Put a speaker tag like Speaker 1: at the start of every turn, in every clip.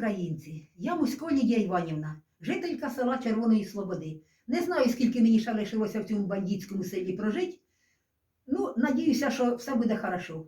Speaker 1: українці, я Мусько Лідія Іванівна, жителька села Червоної Слободи. Не знаю, скільки мені ще лишилося в цьому бандитському селі прожити. Ну, надіюся, що все буде хорошо.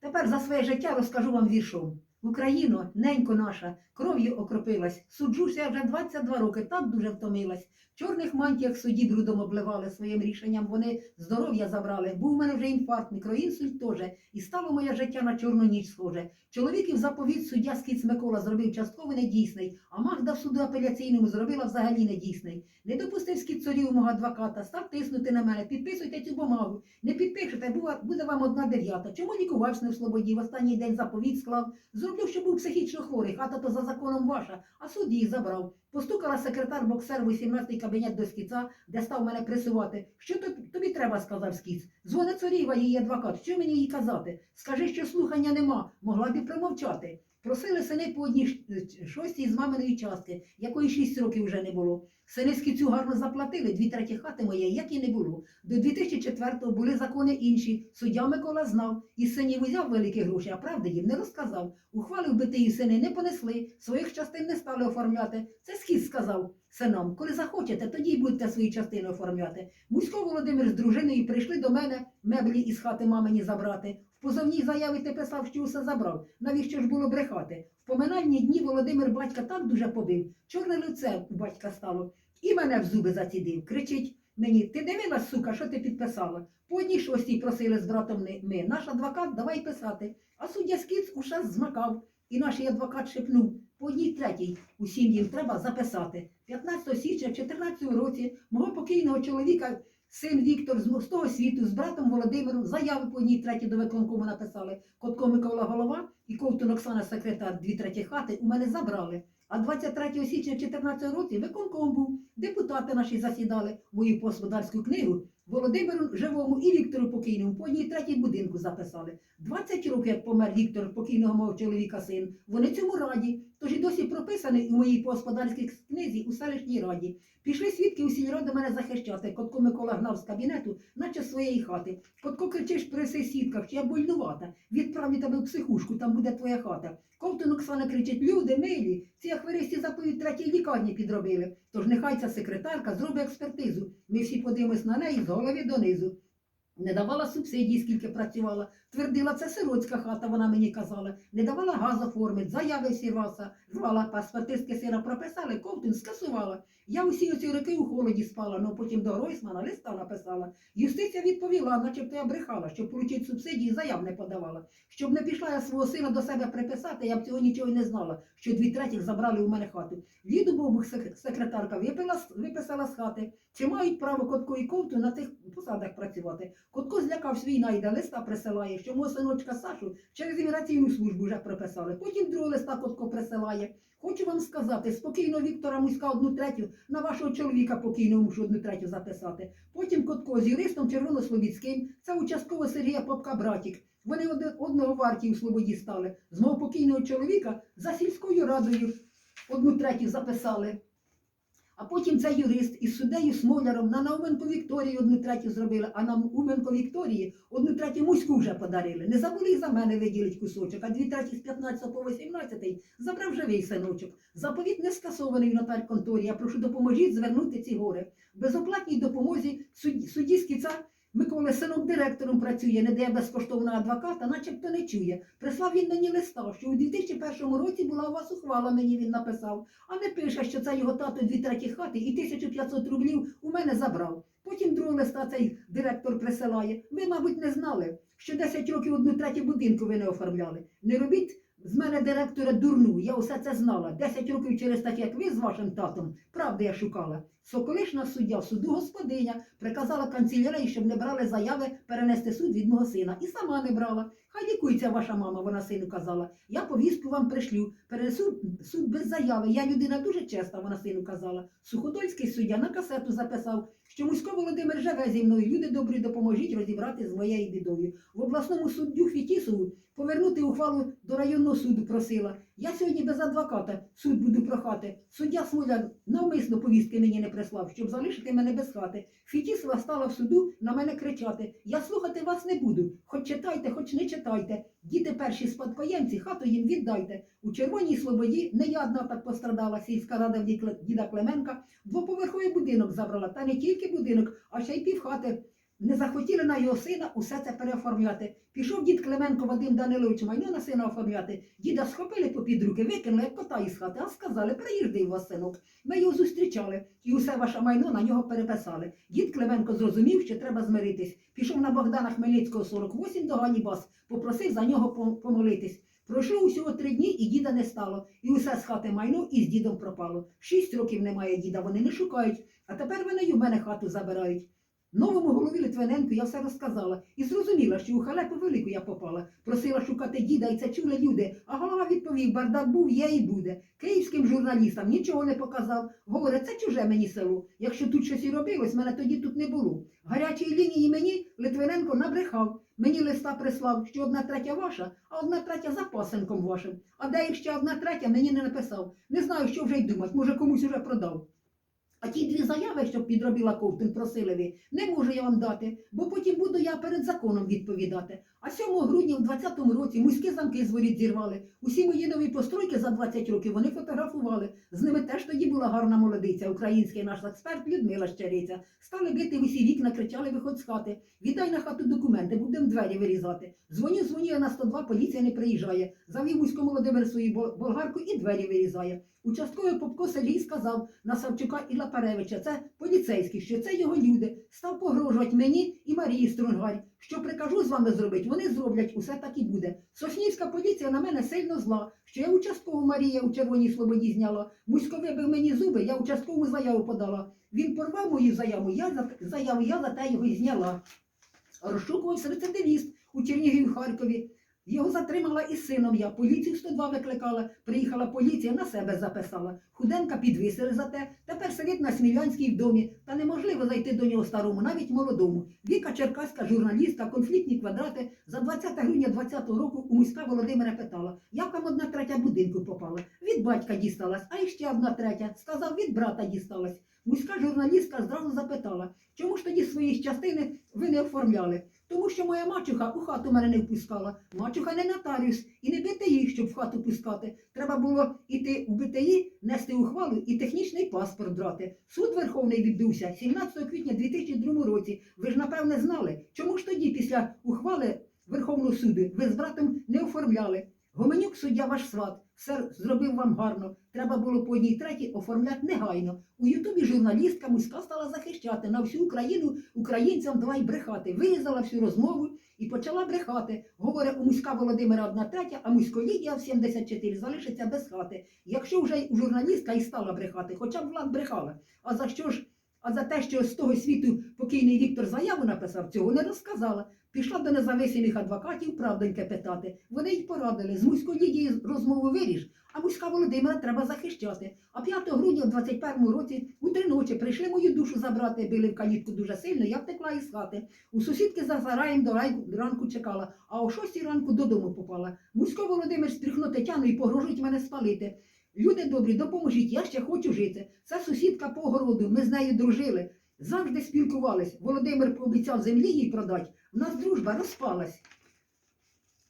Speaker 1: Тепер за своє життя розкажу вам віршом. Україно, ненько наша, кров'ю окропилась, суджуся вже 22 роки, так дуже втомилась. В чорних мантіях судді брудом обливали своїм рішенням, вони здоров'я забрали. Був у мене вже інфаркт, мікроінсульт теж. І стало моє життя на чорну ніч схоже. Чоловіків заповіт суддя Скіц Микола зробив частково недійсний, а Магда в суду апеляційному зробила взагалі недійсний. Не допустив скіцорів мого адвоката, став тиснути на мене, підписуйте цю бумагу. Не підпишете, буде вам одна дев'ята. Чому лікувався не в слободі? В останній день заповіт склав. Зроблю, що був психічно хворий, хата то за законом ваша, а суд її забрав. Постукала секретар боксер 18-й кабінет до скіца, де став мене пресувати. Що тобі, треба, сказав скіц. Дзвони царіва її адвокат. Що мені їй казати? Скажи, що слухання нема, могла б і промовчати. Просили сини по одній е, шостій з маминої частки, якої шість років вже не було. Сини скіцю гарно заплатили, дві треті хати моєї, як і не було. До 2004-го були закони інші. Суддя Микола знав. Із синів узяв великі гроші, а правди їм не розказав. Ухвалив би ті сини не понесли, своїх частин не стали оформляти. Це скіс сказав синам. Коли захочете, тоді й будете свої частини оформляти. Мусько Володимир з дружиною прийшли до мене меблі із хати мамині забрати. В позовній заяві ти писав, що усе забрав. Навіщо ж було брехати? В поминальні дні Володимир батька так дуже побив. Чорне лице у батька стало. І мене в зуби зацідив. Кричить мені: ти дивилась, сука, що ти підписала? По одній шостій просили з братом ми-. Наш адвокат, давай писати. А суддя Скіц усе змакав. І наш адвокат шепнув. По одній третій усім їм треба записати. 15 січня в 14 році мого покійного чоловіка син Віктор з того світу з братом Володимиром заяви по одній треті до виконкому написали. Котко Микола голова і Ковтун Оксана секретар дві треті хати у мене забрали. А 23 січня в 14 році виконком був. Депутати наші засідали мою господарську книгу. Володимиру живому і Віктору покійному по одній третій будинку записали. 20 років, як помер Віктор, покійного мого чоловіка син. Вони цьому раді. Тож і досі прописаний у моїй господарській книзі у селищній раді. Пішли свідки у сільраду мене захищати. Котко Микола гнав з кабінету, наче з своєї хати. Котко кричиш при сусідках, що я больнувата. Відправлю тебе в психушку, там буде твоя хата. Ковтун Оксана кричить: люди, милі, ці ахвиристі заповідь третій лікарні підробили. Тож нехай ця секретарка зробить експертизу. Ми всі подивимось на неї голови донизу. Не давала субсидій, скільки працювала. Твердила, це сиротська хата, вона мені казала. Не давала газ оформити, заяви всі рвала, паспортистки сина прописали, ковтун скасувала. Я усі оці роки у холоді спала, але потім до Гройсмана листа написала. Юстиція відповіла, начебто я брехала, щоб поручити субсидії, заяв не подавала. Щоб не пішла я свого сина до себе приписати, я б цього нічого не знала, що дві третіх забрали у мене хату. Ліду Бобух, сек- секретарка, випила, виписала з хати. Чи мають право котку і Ковту на тих посадах працювати? Котко злякався війна, йде листа присилає, що мого синочка Сашу через імміграційну службу вже приписали. Потім другого листа Котко присилає. Хочу вам сказати, спокійно Віктора Муська одну третю, на вашого чоловіка покійного мушу одну третю записати. Потім Котко з юристом Червонослобідським, це участково Сергія Попка братік. Вони одного варті у Слободі стали. З мого покійного чоловіка за сільською радою одну третю записали. А потім цей юрист із суддею Смоляром на Науменко Вікторії одну третю зробили, а на Науменко Вікторії одну третю муську вже подарили. Не забули і за мене виділить кусочок, а дві треті з 15 по 18 забрав живий синочок. Заповіт не скасований в нотар конторі. Я прошу допоможіть звернути ці гори. Безоплатній допомозі судді, суддівський Скіца Миколи сином директором працює, не дає безкоштовного адвоката, начебто не чує. Прислав він мені листа, що у 2001 році була у вас ухвала, мені він написав, а не пише, що це його тато дві треті хати і 1500 рублів у мене забрав. Потім другого листа цей директор присилає. Ви, мабуть, не знали, що 10 років одну третю будинку ви не оформляли. Не робіть з мене директора дурну, я усе це знала. 10 років через так, як ви з вашим татом, правди я шукала. Соколишна суддя суду господиня приказала канцелярії, щоб не брали заяви перенести суд від мого сина. І сама не брала. Хай лікується ваша мама, вона сину казала. Я повістку вам пришлю. Перенесу суд без заяви. Я людина дуже чесна, вона сину казала. Суходольський суддя на касету записав, що Мусько Володимир живе зі мною. Люди добрі, допоможіть розібрати з моєю бідою. В обласному суддю Фітісову повернути ухвалу до районного суду просила. Я сьогодні без адвоката суд буду прохати. Суддя Смоляк навмисно повістки мені не прислав, щоб залишити мене без хати. Фітісова стала в суду на мене кричати. Я слухати вас не буду. Хоч читайте, хоч не читайте. Діти перші спадкоємці, хату їм віддайте. У Червоній Слободі не я одна так пострадала, сільська рада діда Клименка. Двоповерховий будинок забрала, та не тільки будинок, а ще й півхати. Не захотіли на його сина усе це переоформляти. Пішов дід Клименко Вадим Данилович майно на сина оформляти. Діда схопили попід руки, викинули як кота із хати, а сказали, приїжджай вас синок. Ми його зустрічали і усе ваше майно на нього переписали. Дід Клименко зрозумів, що треба змиритись. Пішов на Богдана Хмельницького 48 до Ганібас, попросив за нього помолитись. Пройшло усього три дні, і діда не стало. І усе з хати майно і з дідом пропало. Шість років немає діда, вони не шукають. А тепер вони й у мене хату забирають. Новому голові Литвиненку я все розказала і зрозуміла, що у халепу велику я попала. Просила шукати діда, і це чули люди. А голова відповів, бардак був, є і буде. Київським журналістам нічого не показав. Говорить, це чуже мені село. Якщо тут щось і робилось, мене тоді тут не було. Гарячої лінії мені Литвиненко набрехав. Мені листа прислав, що одна третя ваша, а одна третя за пасенком вашим. А де їх ще одна третя мені не написав. Не знаю, що вже й думати, може комусь уже продав. А ті дві заяви, щоб підробила Ковтун, просили ви, не можу я вам дати, бо потім буду я перед законом відповідати. А 7 грудня в 20-му році муські замки з воріт зірвали. Усі мої нові постройки за 20 років вони фотографували. З ними теж тоді була гарна молодиця, український наш експерт Людмила Щериця. Стали бити в усі вікна, кричали, виходь з хати. Віддай на хату документи, будемо двері вирізати. Дзвоню, дзвоню, на 102 поліція не приїжджає. Завів Мусько Володимир свою болгарку і двері вирізає. Участковий Попко селі сказав на Савчука і Лапаревича, це поліцейський, що це його люди. Став погрожувати мені і Марії Струнгар. Що прикажу з вами зробити, вони зроблять, усе так і буде. Соснівська поліція на мене сильно зла, що я участкову Марія у Червоній Слободі зняла. Мусько вибив мені зуби, я участкову заяву подала. Він порвав мою заяву, я за заяву, я за те його і зняла. Розшукувався рецидивіст у Чернігів Харкові. Його затримала із сином я. Поліцію 102 викликала. Приїхала поліція, на себе записала. Худенка підвисили за те. Тепер сидить на Смілянській в домі. Та неможливо зайти до нього старому, навіть молодому. Віка Черкаська, журналістка, конфліктні квадрати. За 20 грудня 20-го року у міська Володимира питала, як там одна третя будинку попала. Від батька дісталась, а іще одна третя. Сказав, від брата дісталась. Муська журналістка зразу запитала, чому ж тоді свої частини ви не оформляли? Тому що моя мачуха у хату мене не впускала. Мачуха не нотаріус і не БТІ, щоб в хату пускати. Треба було іти у БТІ, нести ухвалу і технічний паспорт брати. Суд Верховний відбувся 17 квітня 2002 році. Ви ж напевне знали, чому ж тоді після ухвали Верховного суду ви з братом не оформляли? Гоменюк суддя ваш сват, все зробив вам гарно. Треба було по одній третій оформляти негайно. У Ютубі журналістка Муська стала захищати на всю Україну українцям давай брехати. Вирізала всю розмову і почала брехати. Говорить, у Муська Володимира одна третя, а Мусько Лідія в 74 залишиться без хати. Якщо вже журналістка і стала брехати, хоча б влад брехала. А за що ж? А за те, що з того світу покійний Віктор заяву написав, цього не розказала. Пішла до независимих адвокатів правдоньке питати. Вони й порадили, з Мусько Лідії розмову виріж, а Муська Володимира треба захищати. А 5 грудня в 21 році у три ночі прийшли мою душу забрати, били в калітку дуже сильно, я втекла із хати. У сусідки за сараєм до ранку чекала, а о 6 ранку додому попала. Мусько Володимир стріхнув Тетяну і погрожують мене спалити. Люди добрі, допоможіть, я ще хочу жити. Це сусідка по огороду, ми з нею дружили. Завжди спілкувались. Володимир пообіцяв землі їй продати. У нас дружба розпалась.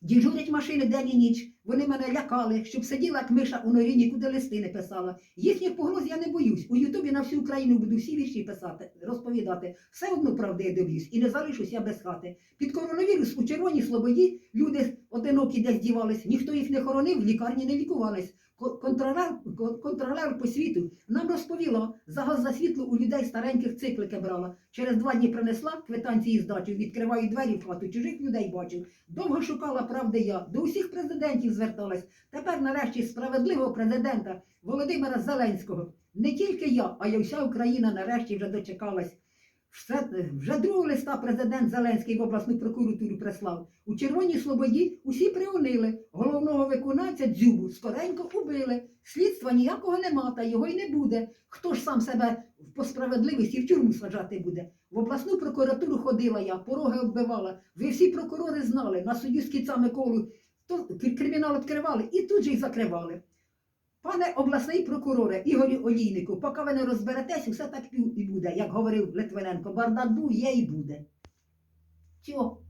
Speaker 1: Діжурять машини день і ніч. Вони мене лякали, щоб сиділа як миша у норі, нікуди листи не писала. Їхніх погроз я не боюсь. У Ютубі на всю Україну буду всі вірші писати, розповідати. Все одно правди я доб'юсь і не залишусь я без хати. Під коронавірус у Червоній Слободі люди одинокі десь дівались, ніхто їх не хоронив, в лікарні не лікувались. Ко- Контролер, контролер по світу нам розповіла, за газ за світло у людей стареньких циклики брала. Через два дні принесла квитанції здачу, відкриваю двері хату, чужих людей бачив. Довго шукала правди я, до усіх президентів зверталась. Тепер нарешті справедливого президента Володимира Зеленського. Не тільки я, а й вся Україна нарешті вже дочекалась. Все, вже другого листа президент Зеленський в обласну прокуратуру прислав. У Червоній Слободі усі приунили. Головного виконавця Дзюбу скоренько убили. Слідства ніякого нема, та його й не буде. Хто ж сам себе по справедливості в тюрму саджати буде? В обласну прокуратуру ходила я, пороги оббивала. Ви всі прокурори знали, на судді Скіца Миколу То кримінал відкривали і тут же й закривали. Пане обласний прокуроре Ігорю Олійнику, поки ви не розберетесь, усе так і буде, як говорив Литвиненко. Бардак є і буде. Чого?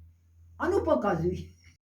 Speaker 1: Ану показуй.